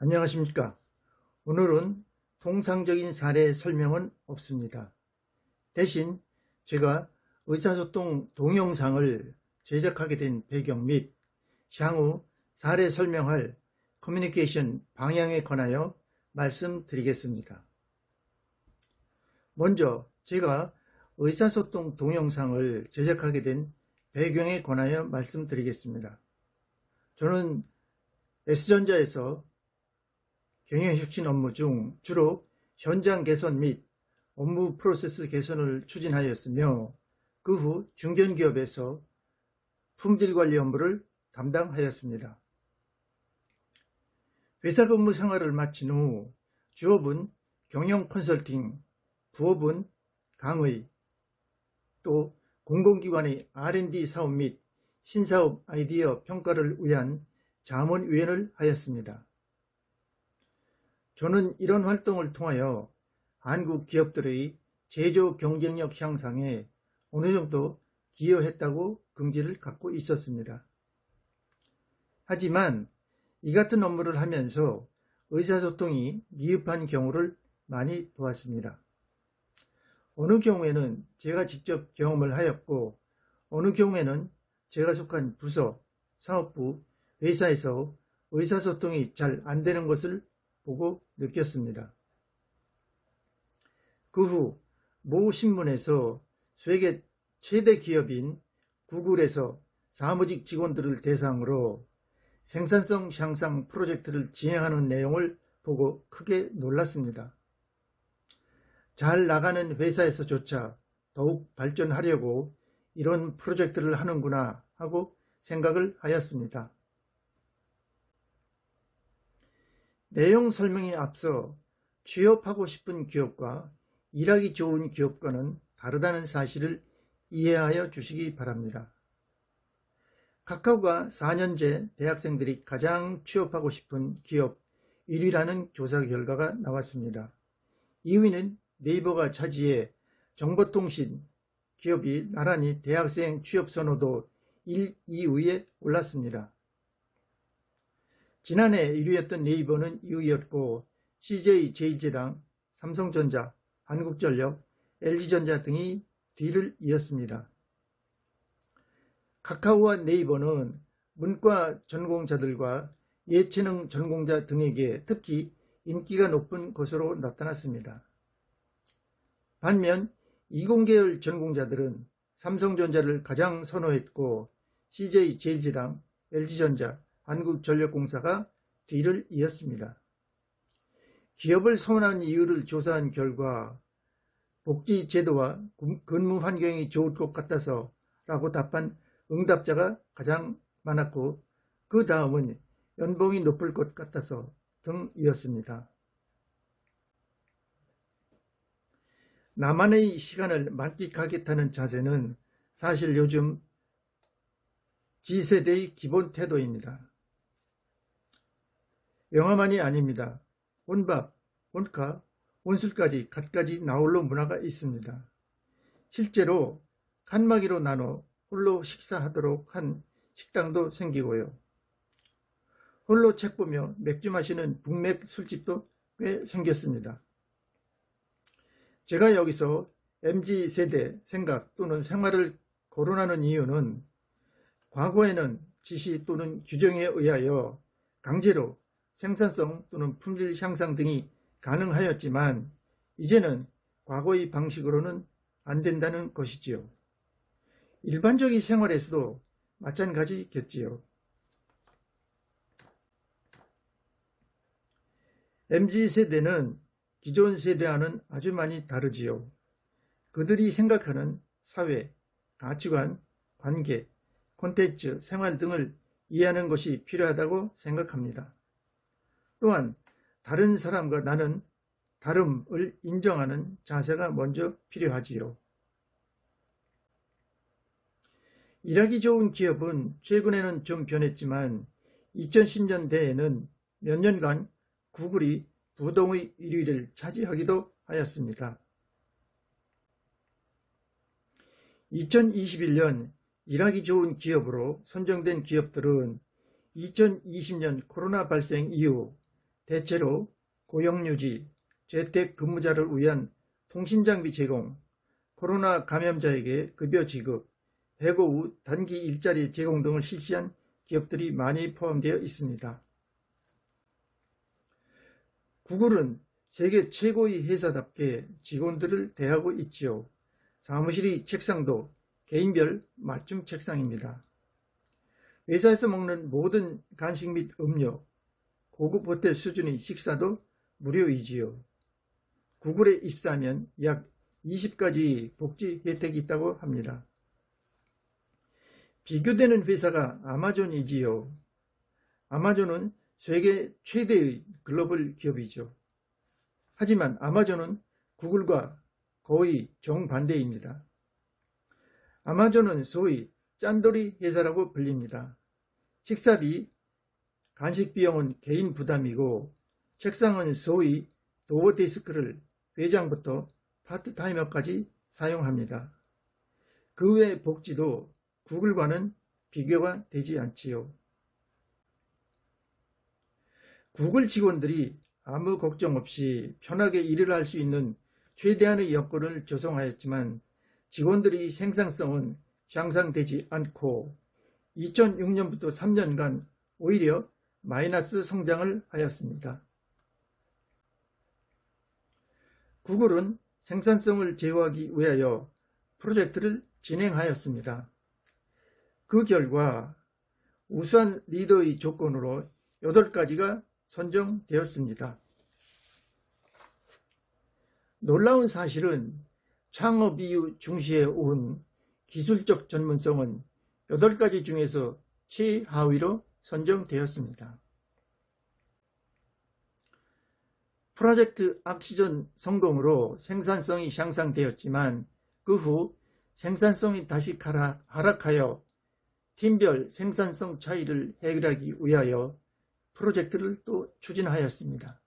안녕하십니까. 오늘은 통상적인 사례 설명은 없습니다. 대신 제가 의사소통 동영상을 제작하게 된 배경 및 향후 사례 설명할 커뮤니케이션 방향에 관하여 말씀드리겠습니다. 먼저 제가 의사소통 동영상을 제작하게 된 배경에 관하여 말씀드리겠습니다. 저는 S전자에서 경영혁신 업무 중 주로 현장 개선 및 업무 프로세스 개선을 추진하였으며 그 후 중견기업에서 품질관리 업무를 담당하였습니다. 회사 근무 생활을 마친 후 주업은 경영 컨설팅, 부업은 강의, 또 공공기관의 R&D 사업 및 신사업 아이디어 평가를 위한 자문위원을 하였습니다. 저는 이런 활동을 통하여 한국 기업들의 제조 경쟁력 향상에 어느 정도 기여했다고 긍지를 갖고 있었습니다. 하지만 이 같은 업무를 하면서 의사소통이 미흡한 경우를 많이 보았습니다. 어느 경우에는 제가 직접 경험을 하였고 어느 경우에는 제가 속한 부서, 사업부, 회사에서 의사소통이 잘 안되는 것을 보고 느꼈습니다. 그 후 모 신문에서 세계 최대 기업인 구글에서 사무직 직원들을 대상으로 생산성 향상 프로젝트를 진행하는 내용을 보고 크게 놀랐습니다. 잘 나가는 회사에서조차 더욱 발전하려고 이런 프로젝트를 하는구나 하고 생각을 하였습니다. 내용 설명에 앞서 취업하고 싶은 기업과 일하기 좋은 기업과는 다르다는 사실을 이해하여 주시기 바랍니다. 카카오가 4년제 대학생들이 가장 취업하고 싶은 기업 1위라는 조사 결과가 나왔습니다. 2위는 네이버가 차지해 정보통신 기업이 나란히 대학생 취업 선호도 1, 2위에 올랐습니다. 지난해 1위였던 네이버는 2위였고 CJ 제일제당, 삼성전자, 한국전력, LG전자 등이 뒤를 이었습니다. 카카오와 네이버는 문과 전공자들과 예체능 전공자 등에게 특히 인기가 높은 것으로 나타났습니다. 반면 이공계열 전공자들은 삼성전자를 가장 선호했고 CJ 제일제당, LG전자, 한국전력공사가 뒤를 이었습니다. 기업을 선호하는 이유를 조사한 결과 복지 제도와 근무 환경이 좋을 것 같아서 라고 답한 응답자가 가장 많았고 그 다음은 연봉이 높을 것 같아서 등이었습니다. 나만의 시간을 만끽하겠다는 자세는 사실 요즘 G세대의 기본 태도입니다. 영화만이 아닙니다. 혼밥, 혼카, 혼술까지 갖가지 나홀로 문화가 있습니다. 실제로 칸막이로 나눠 홀로 식사하도록 한 식당도 생기고요. 홀로 책 보며 맥주 마시는 북맥 술집도 꽤 생겼습니다. 제가 여기서 MZ세대 생각 또는 생활을 거론하는 이유는 과거에는 지시 또는 규정에 의하여 강제로 생산성 또는 품질 향상 등이 가능하였지만 이제는 과거의 방식으로는 안 된다는 것이지요. 일반적인 생활에서도 마찬가지겠지요. MZ세대는 기존 세대와는 아주 많이 다르지요. 그들이 생각하는 사회, 가치관, 관계, 콘텐츠, 생활 등을 이해하는 것이 필요하다고 생각합니다. 또한 다른 사람과 나는 다름을 인정하는 자세가 먼저 필요하지요. 일하기 좋은 기업은 최근에는 좀 변했지만 2010년대에는 몇 년간 구글이 부동의 1위를 차지하기도 하였습니다. 2021년 일하기 좋은 기업으로 선정된 기업들은 2020년 코로나 발생 이후 대체로 고용유지, 재택근무자를 위한 통신장비 제공, 코로나 감염자에게 급여 지급, 해고 후 단기 일자리 제공 등을 실시한 기업들이 많이 포함되어 있습니다. 구글은 세계 최고의 회사답게 직원들을 대하고 있지요. 사무실의 책상도 개인별 맞춤 책상입니다. 회사에서 먹는 모든 간식 및 음료, 고급 호텔 수준의 식사도 무료이지요. 구글에 입사하면 약 20가지 복지 혜택이 있다고 합니다. 비교되는 회사가 아마존이지요. 아마존은 세계 최대의 글로벌 기업이죠. 하지만 아마존은 구글과 거의 정반대입니다. 아마존은 소위 짠돌이 회사라고 불립니다. 식사비, 간식 비용은 개인 부담이고 책상은 소위 도어 데스크를 회장부터 파트타이머까지 사용합니다. 그 외 복지도 구글과는 비교가 되지 않지요. 구글 직원들이 아무 걱정 없이 편하게 일을 할 수 있는 최대한의 여건을 조성하였지만 직원들의 생산성은 향상되지 않고 2006년부터 3년간 오히려 마이너스 성장을 하였습니다. 구글은 생산성을 제어하기 위하여 프로젝트를 진행하였습니다. 그 결과 우수한 리더의 조건으로 8가지가 선정되었습니다. 놀라운 사실은 창업 이후 중시해 온 기술적 전문성은 8가지 중에서 최하위로 선정되었습니다. 프로젝트 악시전 성공으로 생산성이 향상되었지만 그 후 생산성이 다시 하락하여 팀별 생산성 차이를 해결하기 위하여 프로젝트를 또 추진하였습니다.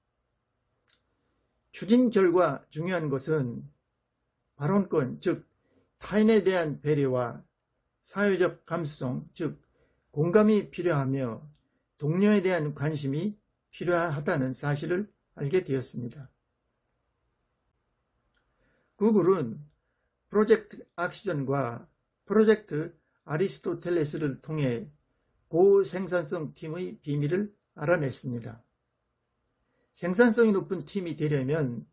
추진 결과 중요한 것은 발언권, 즉 타인에 대한 배려와 사회적 감수성, 즉 공감이 필요하며 동료에 대한 관심이 필요하다는 사실을 알게 되었습니다. 구글은 프로젝트 악시전과 프로젝트 아리스토텔레스를 통해 고생산성 팀의 비밀을 알아냈습니다. 생산성이 높은 팀이 되려면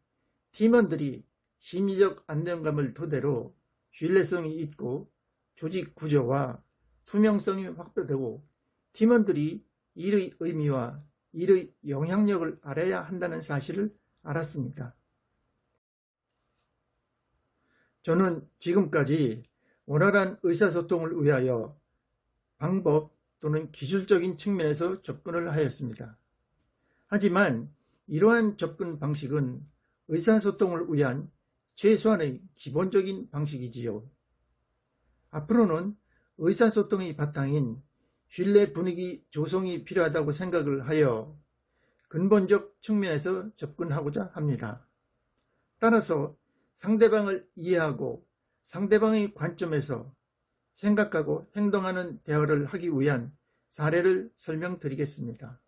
팀원들이 심리적 안정감을 토대로 신뢰성이 있고 조직 구조와 투명성이 확보되고 팀원들이 일의 의미와 일의 영향력을 알아야 한다는 사실을 알았습니다. 저는 지금까지 원활한 의사소통을 위하여 방법 또는 기술적인 측면에서 접근을 하였습니다. 하지만 이러한 접근 방식은 의사소통을 위한 최소한의 기본적인 방식이지요. 앞으로는 의사소통의 바탕인 신뢰 분위기 조성이 필요하다고 생각을 하여 근본적 측면에서 접근하고자 합니다. 따라서 상대방을 이해하고 상대방의 관점에서 생각하고 행동하는 대화를 하기 위한 사례를 설명드리겠습니다.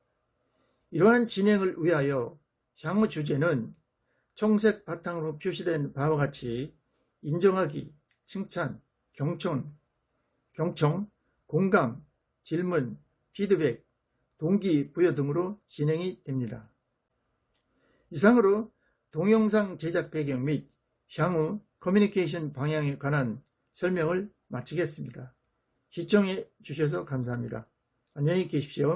이러한 진행을 위하여 향후 주제는 청색 바탕으로 표시된 바와 같이 인정하기, 칭찬, 경청, 경청, 공감, 질문, 피드백, 동기 부여 등으로 진행이 됩니다. 이상으로 동영상 제작 배경 및 향후 커뮤니케이션 방향에 관한 설명을 마치겠습니다. 시청해 주셔서 감사합니다. 안녕히 계십시오.